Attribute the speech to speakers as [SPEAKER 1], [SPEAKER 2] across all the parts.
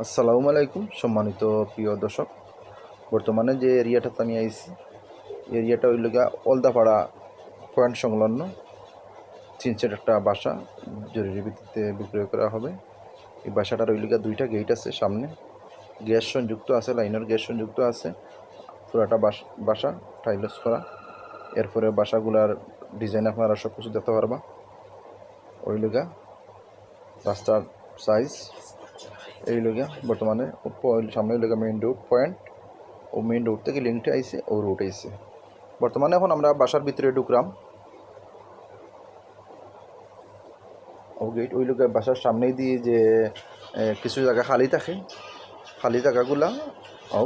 [SPEAKER 1] আসসালামু আলাইকুম, সম্মানিত প্রিয় দর্শক। বর্তমানে যে এরিয়াটাতে আমি আইছি এরিয়াটা হইল গিয়া অলদাপাড়া পয়েন্ট সংলগ্ন চিনচের একটা বাসা জরুরি ভিত্তিতে বিক্রয় করা হবে। এই বাসাটার গিয়া দুইটা গেট আছে সামনে। গ্যাস সংযুক্ত আছে, লাইনের গ্যাস সংযুক্ত আছে, পুরাটা বাস- বাসা, টাইলস করা। এরপরে বাসাগুলার ডিজাইন আপনারা সব কিছু দেখতে পারবা। ওই লগা রাস্তার সাইজ এই লগা বর্তমানে সামনে লগা মেইন রোড পয়েন্ট ও মেইন রোড থেকে লিঙ্কটা আইসে ও রোড আইসে বর্তমানে এখন আমরা বাসার ভিতরে ঢুকলাম ও গেট ওই লোকের বাসার সামনেই দিয়ে যে কিছু জায়গা খালি থাকে, খালি জায়গাগুলা, ও,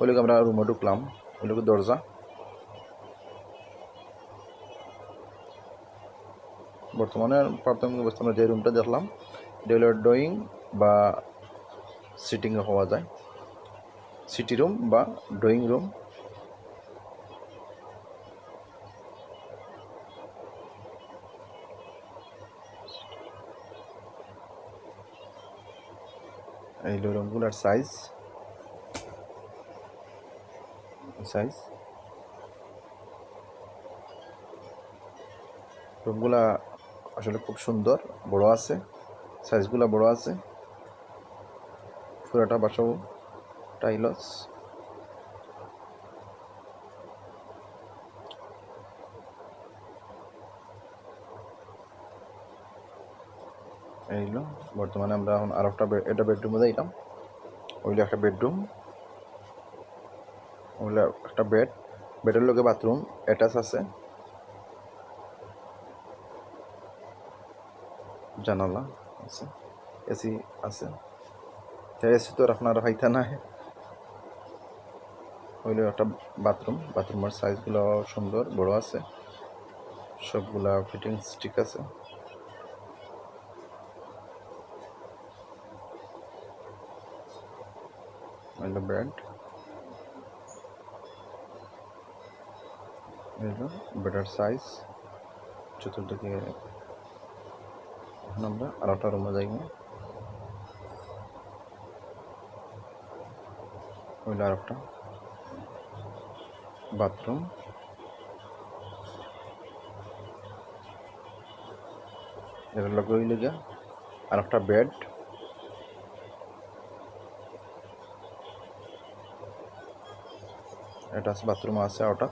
[SPEAKER 1] ওই লোক আমরা রুমে ঢুকলাম, ওই লোকের দরজা। বর্তমানে প্রাথমিক অবস্থা আমরা যে রুমটা দেখলাম, এটা ড্রয়িং বা সিটিং হওয়া যায়। সিটি রুম বা ড্রয়িং রুম এই হলো রুমগুলার সাইজ সাইজ রুমগুলা আসলে খুব সুন্দর, বড় আছে সাইজগুলা বড় আছে। পুরাটা বাসাও টাইলস। এইলো, বর্তমানে আমরা এখন আর একটা এটা বেডরুমে যাইলাম ওইলো একটা বেডরুম ওইলো একটা বেড বেডের লগে বাথরুম অ্যাটাচ আছে। জানালা আছে, এসি আছে। এসি তো আপনার হাইতা নাই। হইল একটা বাথরুম, বাথরুমের সাইজগুলো সুন্দর, বড় আছে। সবগুলা ফিটিংস ঠিক আছে। হইল বেড হইল বেডের সাইজ চতুর্দিকে এখন আমরা আর একটা রুমে যাইব। হইল আর একটা বাথরুম এর লগে গিয়া আর একটা বেড এটা বাথরুম আছে ওটা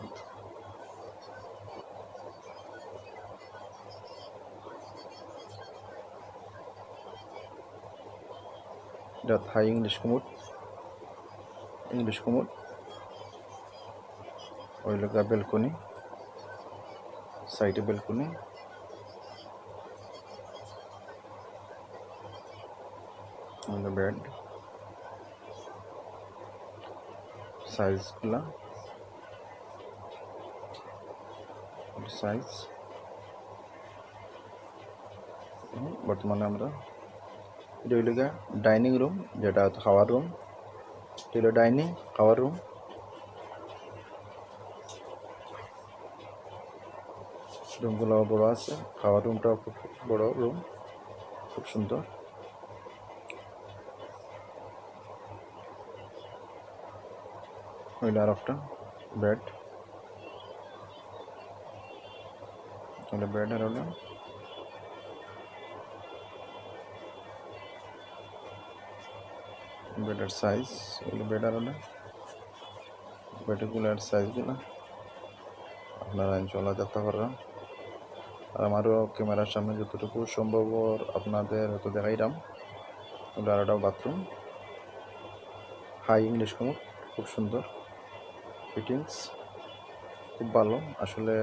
[SPEAKER 1] এটা থাই ইংলিশ কুমুট ইংলিশ কুমুট ওই লগা বেলকনি। সাইডে বেলকনি। বেড সাইজগুলা সাইজ বর্তমানে আমরা এটা হইল ডাইনিং রুম যেটা হচ্ছে খাওয়ার রুম এটা ডাইনিং খাওয়ার রুম রুমগুলো বড় আছে, খাওয়ার রুমটাও খুব বড় রুম খুব সুন্দর। হইল আর একটা বেড হইল বেড আর হলো বেডের সাইজ এগুলো বেড আর হলে বেডগুলোর সাইজগুলো আপনারা চলা দেখতে পারবেন। আর আমারও ক্যামেরার সামনে যতটুকু সম্ভব আপনাদের হয়তো দেখাইলাম ওগুলো আর একটা বাথরুম হাই ইংলিশ কুমুট খুব সুন্দর। ফিটিংস খুব ভালো। আসলে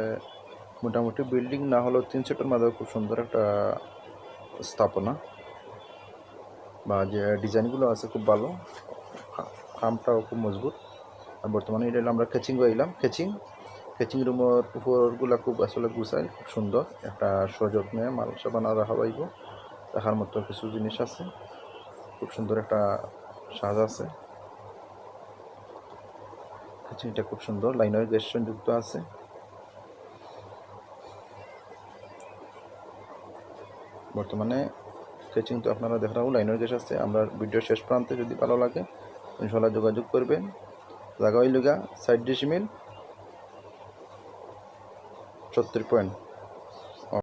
[SPEAKER 1] মোটামুটি বিল্ডিং না হলেও তিন সেটের মাঝে খুব সুন্দর একটা স্থাপনা। বা যে ডিজাইনগুলো আছে খুব ভালো। খামটাও খুব মজবুত। আর বর্তমানে এটা আমরা কেচিং গইলাম কেচিং কেচিং রুমের উপরগুলো খুব আসলে গুছাই, খুব সুন্দর। একটা সযত্নে মাল সাবানা রাখা পাইব রাখার মতো কিছু জিনিস আছে। খুব সুন্দর একটা সাজ আছে। কিচেনটা খুব সুন্দর। লাইনের গ্যাস সংযুক্ত আছে। বর্তমানে স্কেচিং তো আপনারা দেখাবো লাইনের দেশ আছে আমরা ভিডিও শেষ প্রান্তে যদি ভালো লাগে ইনশাল্লাহ যোগাযোগ করবেন। জাগা সাইড ডিসিমিল সত্তর পয়েন্ট